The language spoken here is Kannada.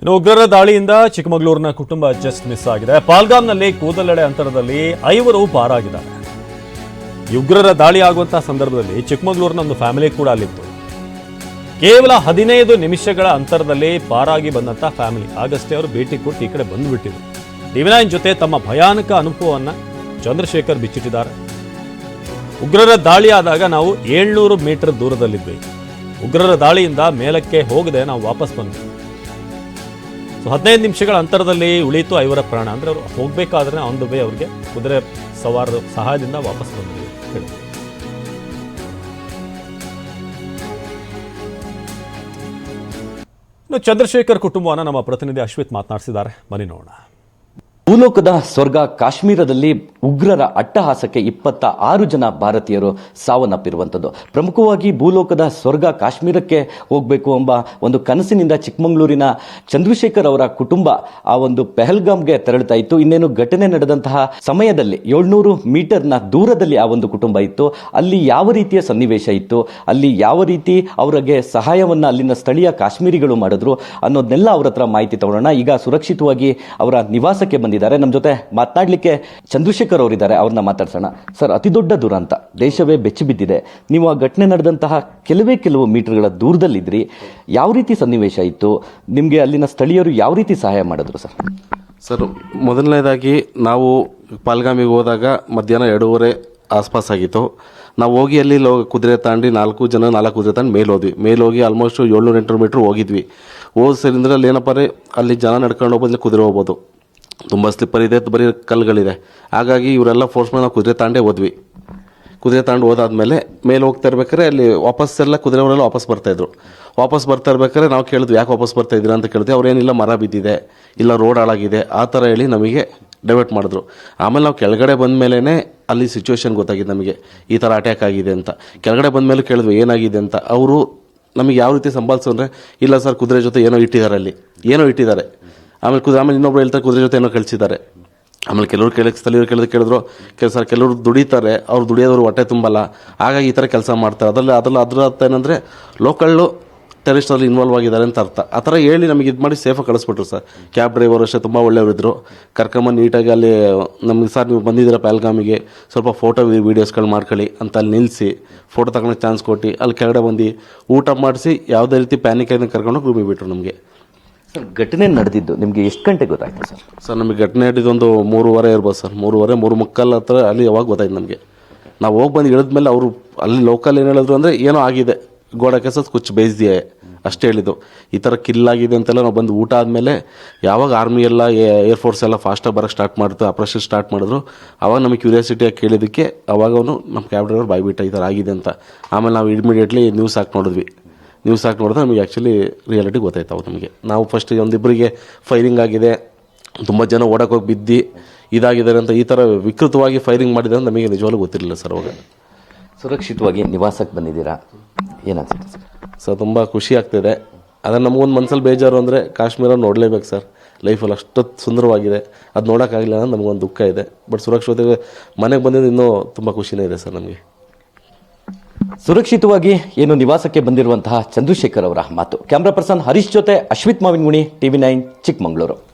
ಇನ್ನು ಉಗ್ರರ ದಾಳಿಯಿಂದ ಚಿಕ್ಕಮಗಳೂರಿನ ಕುಟುಂಬ ಜಸ್ಟ್ ಮಿಸ್ ಆಗಿದೆ. ಪಾಲ್ಗಾಮ್ನಲ್ಲಿ ಕೂದಲೆಡೆ ಅಂತರದಲ್ಲಿ ಐವರು ಪಾರಾಗಿದ್ದಾರೆ. ಉಗ್ರರ ದಾಳಿ ಆಗುವಂತಹ ಸಂದರ್ಭದಲ್ಲಿ ಚಿಕ್ಕಮಗಳೂರಿನ ಒಂದು ಫ್ಯಾಮಿಲಿ ಕೂಡ ಅಲ್ಲಿತ್ತು. ಕೇವಲ ಹದಿನೈದು ನಿಮಿಷಗಳ ಅಂತರದಲ್ಲಿ ಪಾರಾಗಿ ಬಂದಂತಹ ಫ್ಯಾಮಿಲಿ ಆಗಸ್ಟೇ ಅವರು ಭೇಟಿ ಕೊಟ್ಟು ಈ ಕಡೆ ಬಂದುಬಿಟ್ಟಿದ್ರು. ಡಿವಿನಾಯನ್ ಜೊತೆ ತಮ್ಮ ಭಯಾನಕ ಅನುಭವವನ್ನು ಚಂದ್ರಶೇಖರ್ ಬಿಚ್ಚಿಟ್ಟಿದ್ದಾರೆ. ಉಗ್ರರ ದಾಳಿ ಆದಾಗ ನಾವು ಏಳ್ನೂರು ಮೀಟರ್ ದೂರದಲ್ಲಿದ್ವಿ. ಉಗ್ರರ ದಾಳಿಯಿಂದ ಮೇಲಕ್ಕೆ ಹೋಗದೆ ನಾವು ವಾಪಸ್ ಬಂದ್ವಿ. ಸೊ ಹದಿನೈದು ನಿಮಿಷಗಳ ಅಂತರದಲ್ಲಿ ಉಳಿತು ಐವರ ಪ್ರಾಣ. ಅಂದರೆ ಅವರು ಹೋಗಬೇಕಾದ್ರೆ ಆನ್ ದ ವೇ ಅವ್ರಿಗೆ ಕುದುರೆ ಸವಾರ ಸಹಾಯದಿಂದ ವಾಪಸ್ ಬಂದರು ಹೇಳಿ. ಇನ್ನು ಚಂದ್ರಶೇಖರ್ ಕುಟುಂಬವನ್ನು ನಮ್ಮ ಪ್ರತಿನಿಧಿ ಅಶ್ವಿತ್ ಮಾತನಾಡಿಸಿದ್ದಾರೆ. ಬನ್ನಿ ನೋಡೋಣ. ಭೂಲೋಕದ ಸ್ವರ್ಗ ಕಾಶ್ಮೀರದಲ್ಲಿ ಉಗ್ರರ ಅಟ್ಟಹಾಸಕ್ಕೆ ಇಪ್ಪತ್ತ ಆರು ಜನ ಭಾರತೀಯರು ಸಾವನ್ನಪ್ಪಿರುವಂಥದ್ದು. ಪ್ರಮುಖವಾಗಿ ಭೂಲೋಕದ ಸ್ವರ್ಗ ಕಾಶ್ಮೀರಕ್ಕೆ ಹೋಗಬೇಕು ಎಂಬ ಒಂದು ಕನಸಿನಿಂದ ಚಿಕ್ಕಮಗಳೂರಿನ ಚಂದ್ರಶೇಖರ್ ಅವರ ಕುಟುಂಬ ಆ ಒಂದು ಪೆಹಲ್ಗಾಮ್ಗೆ ತೆರಳುತ್ತಾ ಇತ್ತು. ಇನ್ನೇನು ಘಟನೆ ನಡೆದಂತಹ ಸಮಯದಲ್ಲಿ ಏಳ್ನೂರು ಮೀಟರ್ನ ದೂರದಲ್ಲಿ ಆ ಒಂದು ಕುಟುಂಬ ಇತ್ತು. ಅಲ್ಲಿ ಯಾವ ರೀತಿಯ ಸನ್ನಿವೇಶ ಇತ್ತು? ಅಲ್ಲಿ ಯಾವ ರೀತಿ ಅವರಿಗೆ ಸಹಾಯವನ್ನು ಅಲ್ಲಿನ ಸ್ಥಳೀಯ ಕಾಶ್ಮೀರಿಗಳು ಮಾಡಿದ್ರು ಅನ್ನೋದನ್ನೆಲ್ಲ ಅವರ ಹತ್ರ ಮಾಹಿತಿ ತಗೊಳ್ಳೋಣ. ಈಗ ಸುರಕ್ಷಿತವಾಗಿ ಅವರ ನಿವಾಸಕ್ಕೆ ಬಂದಿದ್ದಾರೆ ನಮ್ಮ ಜೊತೆ ಮಾತನಾಡಲಿಕ್ಕೆ ಚಂದ್ರಶೇಖರ್ ಅವರಿದ್ದಾರೆ. ಅವ್ರನ್ನ ಮಾತಾಡ್ಸೋಣ. ಸರ್, ಅತಿ ದೊಡ್ಡ ದುರಂತ. ದೇಶವೇ ಬೆಚ್ಚಿ ಬಿದ್ದಿದೆ. ನೀವು ಆ ಘಟನೆ ನಡೆದಂತಹ ಕೆಲವೇ ಕೆಲವು ಮೀಟರ್ಗಳ ದೂರದಲ್ಲಿದ್ರಿ. ಯಾವ ರೀತಿ ಸನ್ನಿವೇಶ ಇತ್ತು? ನಿಮಗೆ ಅಲ್ಲಿನ ಸ್ಥಳೀಯರು ಯಾವ ರೀತಿ ಸಹಾಯ ಮಾಡಿದ್ರು ಸರ್? ಸರ್, ಮೊದಲನೇದಾಗಿ ನಾವು ಪಾಲ್ಗಾಮಿಗೆ ಹೋದಾಗ ಮಧ್ಯಾಹ್ನ ಎರಡೂವರೆ ಆಸ್ಪಾಸ್ ಆಗಿತ್ತು. ನಾವು ಹೋಗಿ ಅಲ್ಲಿ ಲೋ ಕುದುರೆ ತಾಂಡಿ ನಾಲ್ಕು ಜನ, ನಾಲ್ಕು ಕುದುರೆ ತಾಂಡಿ ಮೇಲೆ ಹೋದ್ವಿ. ಮೇಲೆ ಹೋಗಿ ಆಲ್ಮೋಸ್ಟ್ ಏಳ್ನೂರು ಎಂಟುನೂರು ಮೀಟ್ರ್ ಹೋಗಿದ್ವಿ. ಹೋದ ಸರಿಂದ್ರೆ ಅಲ್ಲಿ ಏನಪ್ಪ ರೀ ಅಲ್ಲಿ ಜನ ನಡ್ಕೊಂಡು ಹೋಗ್ಬೋದು ಕುದುರೆ ಹೋಗ್ಬೋದು. ತುಂಬ ಸ್ಲಿಪ್ಪರ್ ಇದೆ, ಬರೀ ಕಲ್ಲುಗಳಿದೆ. ಹಾಗಾಗಿ ಇವರೆಲ್ಲ ಫೋರ್ಸ್ ಮೇಲೆ ನಾವು ಕುದುರೆ ತಾಂಡೇ ಹೋದ್ವಿ. ಕುದುರೆ ತಗೊಂಡು ಹೋದಾದ್ಮೇಲೆ ಮೇಲೆ ಹೋಗ್ತಾ ಇರ್ಬೇಕಾದ್ರೆ ಅಲ್ಲಿ ವಾಪಸ್ ಎಲ್ಲ ಕುದುರೆವರೆಲ್ಲ ವಾಪಸ್ ಬರ್ತಾ ಇದ್ರು. ವಾಪಸ್ ಬರ್ತಾ ಇರ್ಬೇಕಾದ್ರೆ ನಾವು ಕೇಳಿದ್ವಿ, ಯಾಕೆ ವಾಪಸ್ ಬರ್ತಾ ಇದ್ದೀರಾ ಅಂತ ಕೇಳಿದ್ವಿ, ಅವ್ರೇನಿಲ್ಲ, ಮರ ಬಿದ್ದಿದೆ, ಇಲ್ಲ ರೋಡ್ ಹಾಳಾಗಿದೆ, ಆ ಥರ ಹೇಳಿ ನಮಗೆ ಡೈವರ್ಟ್ ಮಾಡಿದ್ರು. ಆಮೇಲೆ ನಾವು ಕೆಳಗಡೆ ಬಂದ ಮೇಲೇ ಅಲ್ಲಿ ಸಿಚುವೇಶನ್ ಗೊತ್ತಾಗಿದೆ ನಮಗೆ, ಈ ಥರ ಅಟ್ಯಾಕ್ ಆಗಿದೆ ಅಂತ. ಕೆಳಗಡೆ ಬಂದ ಮೇಲೆ ಕೇಳಿದ್ವಿ, ಏನಾಗಿದೆ ಅಂತ. ಅವರು ನಮಗೆ ಯಾವ ರೀತಿ ಸಂಭಾಳಿಸು ಅಂದರೆ, ಇಲ್ಲ ಸರ್, ಕುದುರೆ ಜೊತೆ ಏನೋ ಇಟ್ಟಿದ್ದಾರೆ ಅಲ್ಲಿ, ಏನೋ ಇಟ್ಟಿದ್ದಾರೆ. ಆಮೇಲೆ ಕುದುರೆ ಆಮೇಲೆ ಇನ್ನೊಬ್ರು ಹೇಳ್ತಾರೆ, ಕುದುರೆ ಜೊತೆ ಏನೋ ಕಳಿಸಿದ್ದಾರೆ. ಆಮೇಲೆ ಕೆಲವರು ಕೇಳಕ್ಕೆ ಸ್ಥಳೀಯರು ಕೇಳಿದ್ರು ಕೇಳಿದ್ರು ಕೆಲಸ ಕೆಲವರು ದುಡಿತಾರೆ, ಅವ್ರು ದುಡಿಯೋದವ್ರು ಹೊಟ್ಟೆ ತುಂಬಲ್ಲ, ಹಾಗಾಗಿ ಈ ಥರ ಕೆಲಸ ಮಾಡ್ತಾರೆ. ಅದರಲ್ಲಿ ಅದರಲ್ಲಿ ಅದರ ಅರ್ಥ ಏನಂದರೆ, ಲೋಕಲ್ಲು ಟೆರಿಸ್ಟಲ್ಲಿ ಇನ್ವಾಲ್ವ್ ಆಗಿದ್ದಾರೆ ಅಂತ ಅರ್ಥ. ಆ ಥರ ಹೇಳಿ ನಮಗೆ ಇದು ಮಾಡಿ ಸೇಫಾಗಿ ಕಳಿಸ್ಬಿಟ್ರು ಸರ್. ಕ್ಯಾಬ್ ಡ್ರೈವರ್ ಅಷ್ಟೇ ತುಂಬ ಒಳ್ಳೆಯವರಿದ್ದರು ಕರ್ಕೊಂಬಂದು ನೀಟಾಗಿ ಅಲ್ಲಿ, ನಮಗೆ ಸರ್ ನೀವು ಬಂದಿದ್ದೀರ ಪ್ಯಾಲ್ಗಾಮಿಗೆ ಸ್ವಲ್ಪ ಫೋಟೋ ವೀಡಿಯೋಸ್ಗಳು ಮಾಡ್ಕೊಳ್ಳಿ ಅಂತ ಅಲ್ಲಿ ನಿಲ್ಲಿಸಿ ಫೋಟೋ ತಗೊಳಕ್ಕೆ ಚಾನ್ಸ್ ಕೊಟ್ಟು ಅಲ್ಲಿ ಕೆಳಗಡೆ ಬಂದು ಊಟ ಮಾಡಿಸಿ, ಯಾವುದೇ ರೀತಿ ಪ್ಯಾನಿಕ್ ಆಗಿ ಕರ್ಕೊಂಡು ರೂಮಿಗೆ ಬಿಟ್ರು ನಮಗೆ. ಸರ್, ಘಟನೆ ನಡೆದಿದ್ದು, ನಿಮಗೆ ಎಷ್ಟು ಗಂಟೆಗೆ ಗೊತ್ತಾಯ್ತು ಸರ್? ಸರ್, ನಮಗೆ ಘಟನೆ ಹಿಡಿದೊಂದು ಮೂರುವರೆ ಇರ್ಬೋದು ಸರ್. ಮೂರುವರೆ, ಮೂರು ಮುಕ್ಕಾಲು ಹತ್ರ ಅಲ್ಲಿ ಯಾವಾಗ ಗೊತ್ತಾಯ್ತು ನಮಗೆ. ನಾವು ಹೋಗಿ ಬಂದು ಇಳಿದ್ಮೇಲೆ ಅವರು ಅಲ್ಲಿ ಲೋಕಲ್ ಏನು ಹೇಳಿದ್ರು ಅಂದರೆ ಏನೋ ಆಗಿದೆ. ಗೋಡೆ ಕೆಸ ಕುಚ್ಚು ಬೇಯಿಸಿದೆ ಅಷ್ಟೇ ಹೇಳಿದ್ದು. ಈ ಥರ ಕಿಲ್ ಆಗಿದೆ ಅಂತೆಲ್ಲ ನಾವು ಬಂದು ಊಟ ಆದಮೇಲೆ ಯಾವಾಗ ಆರ್ಮಿ ಎಲ್ಲ ಏರ್ಫೋರ್ಸ್ ಎಲ್ಲ ಫಾಸ್ಟಾಗಿ ಬರೋಕ್ಕೆ ಸ್ಟಾರ್ಟ್ ಮಾಡ್ತು ಆಪ್ರೇಷನ್ ಸ್ಟಾರ್ಟ್ ಮಾಡಿದ್ರು ಆವಾಗ ನಮಗೆ ಕ್ಯೂರಿಯಾಸಿಟಿಯಾಗಿ ಕೇಳಿದ್ದಕ್ಕೆ ಅವಾಗ ಅವನು ನಮ್ಮ ಕ್ಯಾಬ್ ಡ್ರೈವರ್ ಬಾಯ್ಬಿಟ್ಟ ಈ ಥರ ಆಗಿದೆ ಅಂತ. ಆಮೇಲೆ ನಾವು ಇಮಿಡಿಯೇಟ್ಲಿ ನ್ಯೂಸ್ ಹಾಕಿ ನೋಡಿದ್ವಿ. ನ್ಯೂಸ್ ಸಾಕು ನೋಡಿದ್ರೆ ನಮಗೆ ಆ್ಯಕ್ಚುಲಿ ರಿಯಾಲಿಟಿ ಗೊತ್ತಾಯ್ತಾವೆ ನಮಗೆ. ನಾವು ಫಸ್ಟ್ ಒಂದಿಬ್ಬರಿಗೆ ಫೈರಿಂಗ್ ಆಗಿದೆ ತುಂಬ ಜನ ಓಡಕ್ಕೋಗಿ ಬಿದ್ದು ಇದಾಗಿದ್ದಾರೆ ಅಂತ ಈ ಥರ ವಿಕೃತವಾಗಿ ಫೈರಿಂಗ್ ಮಾಡಿದೆ ಅಂತ ನಮಗೆ ನಿಜವಾಗ್ಲೂ ಗೊತ್ತಿರಲಿಲ್ಲ ಸರ್ ಅವಾಗ. ಸುರಕ್ಷಿತವಾಗಿ ನಿವಾಸಕ್ಕೆ ಬಂದಿದ್ದೀರಾ? ಏನಾಗ್ತದೆ ಸರ್ ಸರ್ ತುಂಬ ಖುಷಿ ಆಗ್ತಿದೆ. ಆದರೆ ನಮಗೊಂದು ಮನಸ್ಸಲ್ಲಿ ಬೇಜಾರು ಅಂದರೆ ಕಾಶ್ಮೀರ ನೋಡಲೇಬೇಕು ಸರ್ ಲೈಫಲ್ಲಿ ಅಷ್ಟು ಸುಂದರವಾಗಿದೆ. ಅದು ನೋಡೋಕ್ಕಾಗಲಿಲ್ಲ ಅಂತ ನಮಗೊಂದು ದುಃಖ ಇದೆ. ಬಟ್ ಸುರಕ್ಷತೆ ಮನೆಗೆ ಬಂದಿದ್ದು ಇನ್ನೂ ತುಂಬ ಖುಷಿನೇ ಇದೆ ಸರ್ ನಮಗೆ. ಸುರಕ್ಷಿತವಾಗಿ ಏನು ನಿವಾಸಕ್ಕೆ ಬಂದಿರುವಂತಹ ಚಂದ್ರಶೇಖರ್ ಅವರ ಮಾತು. ಕ್ಯಾಮ್ರಾ ಪರ್ಸನ್ ಹರೀಶ್ ಜೊತೆ ಅಶ್ವಿತ್ ಮಾವಿನಗುಣಿ, ಟಿವಿ ನೈನ್, ಚಿಕ್ಕಮಗಳೂರು.